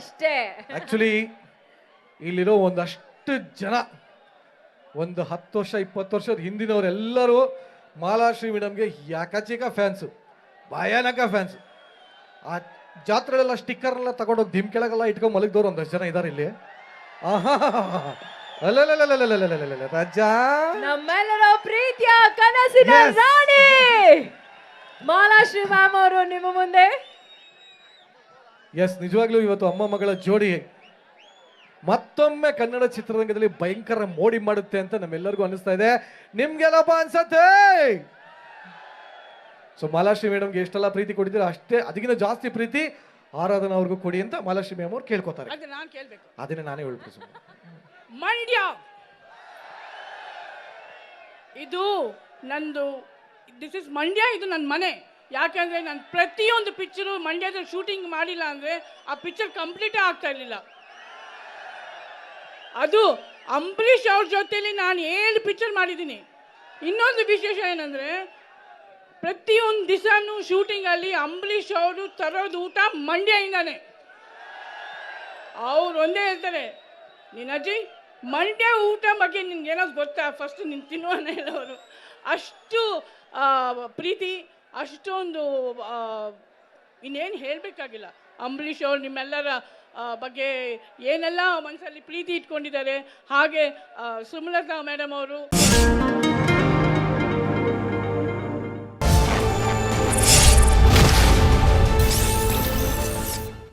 ಅಷ್ಟೇ. ಆಕ್ಚುಲಿ ಇಲ್ಲಿರೋ ಒಂದಷ್ಟು ಜನ, ಒಂದು ಹತ್ತು ವರ್ಷ, ಇಪ್ಪತ್ತು ವರ್ಷದ ಹಿಂದಿನವರೆಲ್ಲರೂ ಮಾಲಾಶ್ರೀ ಮೇಡಮ್ಗೆ ಯಾಕಚಿಕ ಫ್ಯಾನ್ಸು ಭಯಾನಕ ಫ್ಯಾನ್ಸ್ ಆ ಜಾತ್ರೆಗಳೆಲ್ಲ ಸ್ಟಿಕ್ಕರ್ನೆಲ್ಲ ತಗೊಂಡೋಗಿ ದಿಮ್ ಕೆಳಗೆಲ್ಲ ಇಟ್ಕೊಂಡು ಮಲಗಿದವರು ಒಂದಷ್ಟು ಜನ ಇದ್ದಾರೆ ಇಲ್ಲಿ. ರಜಾ ನಮ್ಮೆಲ್ಲರ ಪ್ರೀತಿಯ ಕನಸಿನ ರಾಣಿ ಮಾಲಾಶ್ರೀ ಮ್ಯಾಮ್ ಅವರು ನಿಮ್ಮ ಮುಂದೆ ಎಸ್ ನಿಜವಾಗ್ಲೂ ಇವತ್ತು ಅಮ್ಮ ಮಗಳ ಜೋಡಿ ಮತ್ತೊಮ್ಮೆ ಕನ್ನಡ ಚಿತ್ರರಂಗದಲ್ಲಿ ಭಯಂಕರ ಮೋಡಿ ಮಾಡುತ್ತೆ ಅಂತ ನಮ್ಮೆಲ್ಲರಿಗೂ ಅನಿಸ್ತಾ ಇದೆ. ನಿಮ್ಗೆಲ್ಲಪ್ಪ ಅನ್ಸತ್ತೆ? ಸೊ ಮಾಲಾಶ್ರೀ ಮೇಡಮ್ಗೆ ಎಷ್ಟೆಲ್ಲ ಪ್ರೀತಿ ಕೊಟ್ಟಿದ್ದೀರಾ ಅಷ್ಟೇ ಅದಕ್ಕಿಂತ ಜಾಸ್ತಿ ಪ್ರೀತಿ ಆರಾಧನಾ ಅವ್ರಿಗೂ ಕೊಡಿ ಅಂತ ಮಾಲಾಶ್ರೀ ಮೇಮ್ ಅವ್ರು ಕೇಳ್ಕೊತಾರೆ. ಅದು ನಾನು ಕೇಳಬೇಕು. ಅದನ್ನೇ ನಾನೇ ಹೇಳ್ಬಿಟ್ಟು. ಮಂಡ್ಯ. ಇದು ನಂದು ದಿಸ್ ಇಸ್ ಮಂಡ್ಯ ಇದು ನನ್ನ ಮನೆ. ಯಾಕಂದ್ರೆ ನಾನು ಪ್ರತಿಯೊಂದು ಪಿಕ್ಚರು ಮಂಡ್ಯದಲ್ಲಿ ಶೂಟಿಂಗ್ ಮಾಡಿಲ್ಲ ಅಂದ್ರೆ ಆ ಪಿಕ್ಚರ್ ಕಂಪ್ಲೀಟೇ ಆಗ್ತಾ ಇರಲಿಲ್ಲ. ಅದು ಅಂಬರೀಷ್ ಅವ್ರ ಜೊತೆಯಲ್ಲಿ ನಾನು ಏಳು ಪಿಕ್ಚರ್ ಮಾಡಿದ್ದೀನಿ. ಇನ್ನೊಂದು ವಿಶೇಷ ಏನಂದ್ರೆ ಪ್ರತಿಯೊಂದು ದಿವಸನೂ ಶೂಟಿಂಗಲ್ಲಿ ಅಂಬರೀಷ್ ಅವರು ತರೋದು ಊಟ ಮಂಡ್ಯದಿಂದಾನೆ ಅವ್ರು ಒಂದೇ ಹೇಳ್ತಾರೆ ನೀನ್ ಅಜ್ಜಿ ಮಂಡ್ಯ ಊಟ ಬಗ್ಗೆ ನಿನ್ಗೆ ಏನಾದ್ರು ಗೊತ್ತಾ? ಫಸ್ಟ್ ನೀನು ತಿನ್ನುವನೇ ಹೇಳೋರು. ಅಷ್ಟು ಪ್ರೀತಿ ಅಷ್ಟೊಂದು ಇನ್ನೇನು ಹೇಳಬೇಕಾಗಿಲ್ಲ. ಅಂಬರೀಷ್ ಅವರು ನಿಮ್ಮೆಲ್ಲರ ಬಗ್ಗೆ ಏನೆಲ್ಲ ಮನಸ್ಸಲ್ಲಿ ಪ್ರೀತಿ ಇಟ್ಕೊಂಡಿದ್ದಾರೆ. ಹಾಗೆ ಸುಮಲತಾ ಮೇಡಮ್ ಅವರು.